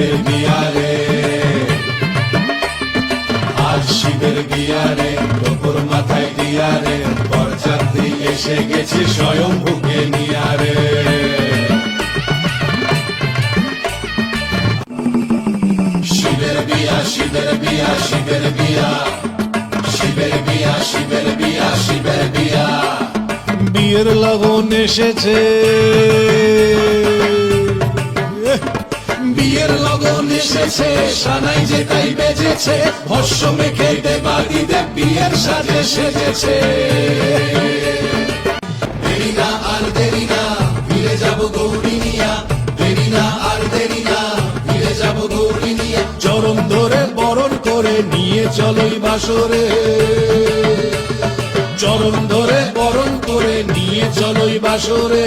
শিবের গিয়ারে আজ শিবের গিয়ারে তোপর মাথায় দিয়ারে, বরযাত্রী এসে গেছে স্বয়ং ভুকে নিয়ারে। শিবের বিয়া শিবের বিয়া শিবের বিয়া শিবের বিয়া শিবের বিয়া শিবের বিয়া। বিয়ের লগন এসেছে। লগন সানাই বেজেছে ভস্য মেখে দেবাদিদেব বিয়ের সাজে সেজেছে। দেরি না আর দেরি না, ফিরে যাব গৌরিনিয়া দেরি না আর দেরি না, ফিরে যাব গৌরিনিয়া চরণ ধরে বরণ করে নিয়ে চলোই বাসরে। চরণ ধরে বরণ করে নিয়ে চলোই বাসরে।